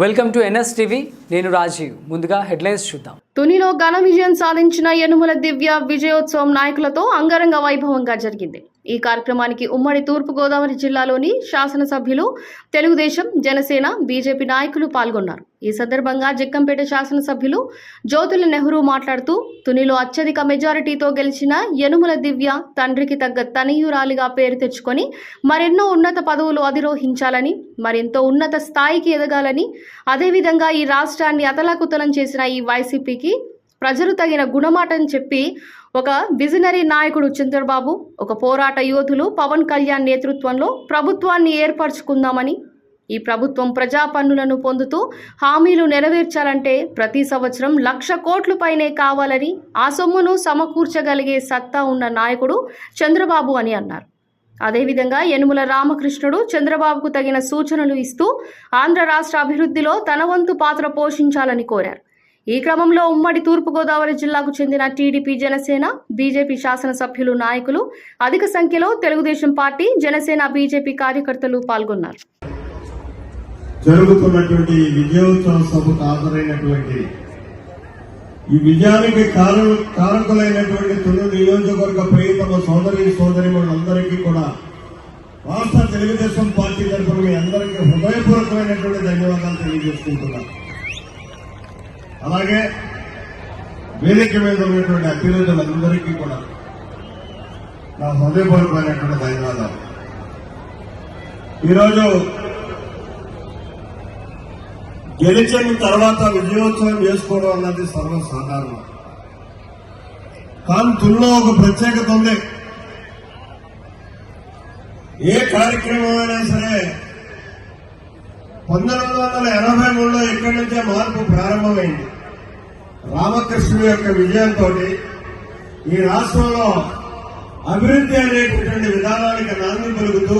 Welcome to NS TV. నేను రాజీవ్. ముందుగా headlines చూద్దాం. తునిలో ఘన విజయం సాధించిన యనుమల దివ్య విజయోత్సవం నాయకులతో అంగరంగ వైభవంగా జరిగింది. ఈ కార్యక్రమానికి ఉమ్మడి తూర్పుగోదావరి జిల్లాలోని శాసనసభ్యులు తెలుగుదేశం జనసేన బీజేపీ నాయకులు పాల్గొన్నారు. ఈ సందర్భంగా జగ్గంపేట శాసనసభ్యులు జ్యోతుల నెహ్రూ మాట్లాడుతూ తునిలో అత్యధిక మెజారిటీతో గెలిచిన యనుమల దివ్య తండ్రికి తగ్గ తనయురాలిగా పేరు తెచ్చుకొని మరెన్నో ఉన్నత పదవులు అధిరోహించాలని మరెంతో ఉన్నత స్థాయికి ఎదగాలని అదేవిధంగా ఈ రాష్ట్రాన్ని అతలాకుతలం చేసిన ఈ వైసీపీకి ప్రజలు తగిన గుణమాటం చెప్పి ఒక విజనరీ నాయకుడు చంద్రబాబు ఒక పోరాట యోధులు పవన్ కళ్యాణ్ నేతృత్వంలో ప్రభుత్వాన్ని ఏర్పరచుకుందామని ఈ ప్రభుత్వం ప్రజా పన్నులను పొందుతూ హామీలు నెరవేర్చాలంటే ప్రతి సంవత్సరం లక్ష కోట్ల పైనే కావాలని ఆ సొమ్మును సమకూర్చగలిగే సత్తా ఉన్న నాయకుడు చంద్రబాబు అని అన్నారు. అదేవిధంగా యనుమల రామకృష్ణుడు చంద్రబాబుకు తగిన సూచనలు ఇస్తూ ఆంధ్ర రాష్ట్ర అభివృద్ధిలో తన వంతు పాత్ర పోషించాలని కోరారు. ఈ క్రమంలో ఉమ్మడి తూర్పుగోదావరి జిల్లాకు చెందిన టీడీపీ జనసేన బీజేపీ శాసనసభ్యులు నాయకులు అధిక సంఖ్యలో తెలుగుదేశం పార్టీ జనసేన బీజేపీ కార్యకర్తలు పాల్గొన్నారు. జరుగుతున్నటువంటి విజయోత్సవ సభకు హాజరైనటువంటి ఈ విజయానికి కారకులైనటువంటి తొలి నియోజకవర్గ ప్రియతమ సోదరి సోదరిమణులందరికీ కూడా రాష్ట్ర తెలుగుదేశం పార్టీ తరఫున మీ అందరికీ హృదయపూర్వకమైనటువంటి ధన్యవాదాలు తెలియజేసుకుంటున్నాను. అలాగే వేదిక మీద ఉన్నటువంటి అభ్యర్థులందరికీ కూడా నా హృదయపూర్వమైనటువంటి ధన్యవాదాలు. ఈరోజు గెలిచిన తర్వాత విజయోత్సవం చేసుకోవడం అన్నది సర్వసాధారణం. కానీ తుల్లో ఒక ప్రత్యేకత ఉంది. ఏ కార్యక్రమం అయినా సరే పంతొమ్మిది వందల ఎనభై మూడులో ఇక్కడి నుంచే మార్పు ప్రారంభమైంది. రామకృష్ణుడు యొక్క విజయంతో ఈ రాష్ట్రంలో అభివృద్ధి అనేటటువంటి విధానానికి నాంది పలుకుతూ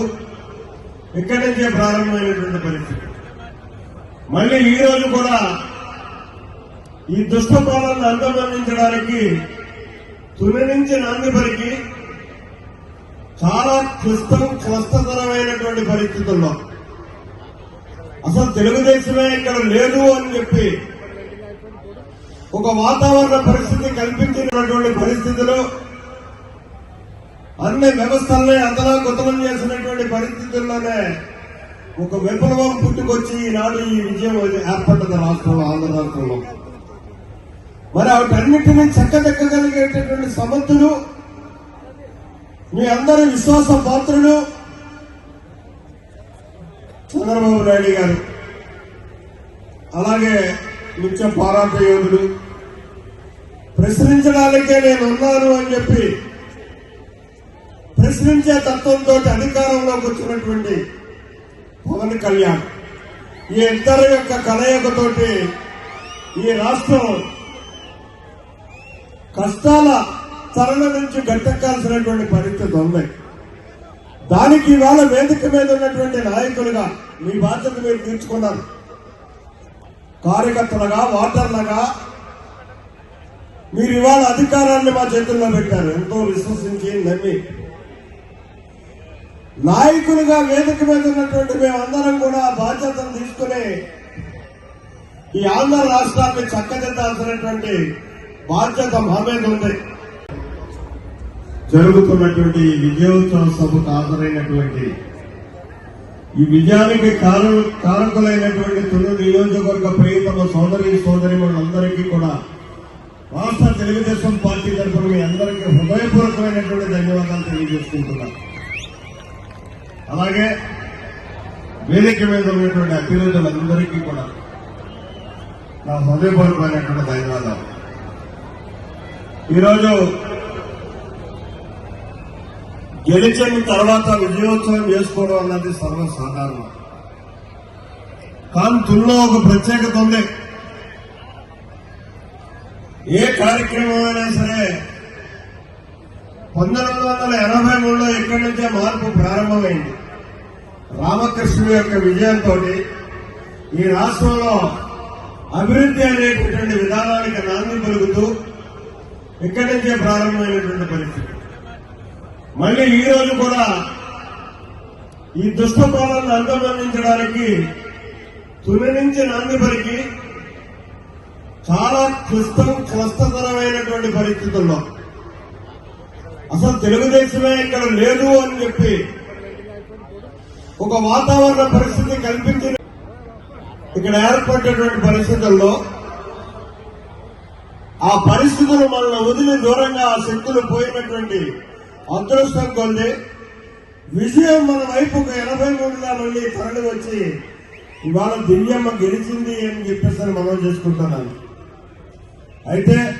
ఇక్కడి నుంచే ప్రారంభమైనటువంటి పరిస్థితి. మళ్ళీ ఈ రోజు కూడా ఈ దుష్ట పాలనను అంతమందించడానికి తుని నుంచి నాంది నాందిపరికి చాలా క్లిష్టం క్లిష్టతరమైనటువంటి పరిస్థితుల్లో అసలు తెలుగుదేశమే ఇక్కడ లేదు అని చెప్పి ఒక వాతావరణ పరిస్థితి కల్పించినటువంటి పరిస్థితులు అన్ని వ్యవస్థల్ని అంతలా గుతలం చేసినటువంటి పరిస్థితుల్లోనే ఒక విప్లవం పుట్టుకొచ్చి ఈనాడు ఈ విజయం ఏర్పడ్డది రాష్ట్రంలో ఆంధ్ర రాష్ట్రంలో. మరి వాటన్నిటినీ చక్కదెక్కగలిగేటటువంటి సమర్థులు మీ అందరి విశ్వాస పాత్రులు రెడ్డి గారు. అలాగే నిత్యం పోరాట యోధుడు. ప్రశ్నించడానికే నేను ఉన్నాను అని చెప్పి ప్రశ్నించే తత్వంతో అధికారంలోకి వచ్చినటువంటి పవన్ కళ్యాణ్ ఈ ఇద్దరు యొక్క కలయికతోటి ఈ రాష్ట్రం కష్టాల తరణ నుంచి గట్టెక్కాల్సినటువంటి పరిస్థితి ఉంది. దానికి ఇవాళ వేదిక మీద ఉన్నటువంటి నాయకులుగా మీ బాధ్యత మీరు తీర్చుకున్నారు కార్యకర్తలుగా ఓటర్లుగా మీరు ఇవాళ అధికారాన్ని మా చేతుల్లో పెట్టారు. ఎంతో విశ్వసించి నమ్మి. నాయకులుగా వేదిక మీద ఉన్నటువంటి మేమందరం కూడా బాధ్యతను తీసుకుని ఈ ఆంధ్ర రాష్ట్రాన్ని చక్కదిద్దాల్సినటువంటి బాధ్యత మా మీద ఉంది. జరుగుతున్నటువంటి విజయోత్సవ సభకు హాజరైనటువంటి ఈ విజయానికి కారణ కారకులైనటువంటి తొలి నియోజకవర్గ ప్రియతమ సోదరి సోదరిమణులందరికీ కూడా రాష్ట్ర తెలుగుదేశం పార్టీ తరఫున మీ అందరికీ హృదయపూర్వకమైనటువంటి ధన్యవాదాలు తెలియజేసుకుంటున్నాను అలాగే వేదిక మీద ఉన్నటువంటి అభ్యర్థులందరికీ కూడా నా హృదయపూర్వకమైనటువంటి ధన్యవాదాలు. ఈరోజు గెలిచిన తర్వాత విజయోత్సవం చేసుకోవడం అన్నది సర్వసాధారణం. కానీ తుల్లో ఒక ప్రత్యేకత ఉంది. ఏ కార్యక్రమం అయినా సరే పంతొమ్మిది వందల ఎనభై మూడులో ఇక్కడి నుంచే మార్పు ప్రారంభమైంది. రామకృష్ణుడు యొక్క విజయంతో ఈ రాష్ట్రంలో అభివృద్ధి అనేటటువంటి విధానానికి నాంది పలుకుతూ ఇక్కడి నుంచే ప్రారంభమైనటువంటి పరిస్థితి. మళ్ళీ ఈ రోజు కూడా ఈ దుష్ట పాలనను అంతమందించడానికి తుని నుంచి నందిపరికి చాలా క్లిష్టం క్లిష్టతరమైనటువంటి పరిస్థితుల్లో. అసలు తెలుగుదేశమే ఇక్కడ లేదు అని చెప్పి ఒక వాతావరణ పరిస్థితి కల్పించిన ఇక్కడ ఏర్పడినటువంటి పరిస్థితుల్లో ఆ పరిస్థితులు మనల్ని వదిలి దూరంగా ఆ శక్తులు పోయినటువంటి అదృష్టం కొద్ది విజయం మన వైపుకు ఎనభై మూడుగా మళ్ళీ తరలి వచ్చి ఇవాళ దివ్యమ్మ గెలిచింది అని చెప్పేసి మనం చేసుకుంటున్నాను. అయితే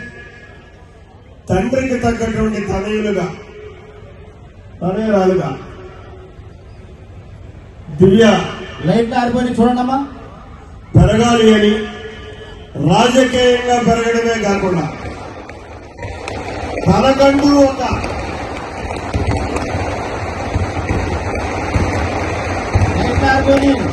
తండ్రికి తగ్గటువంటి తనయులుగా తనయురాలుగా దివ్య. లైట్ కారిపోయి చూడండమ్మా. పెరగాలి అని రాజకీయంగా పెరగడమే కాకుండా తనకంటూ ఒక లైట్ కారిపోయి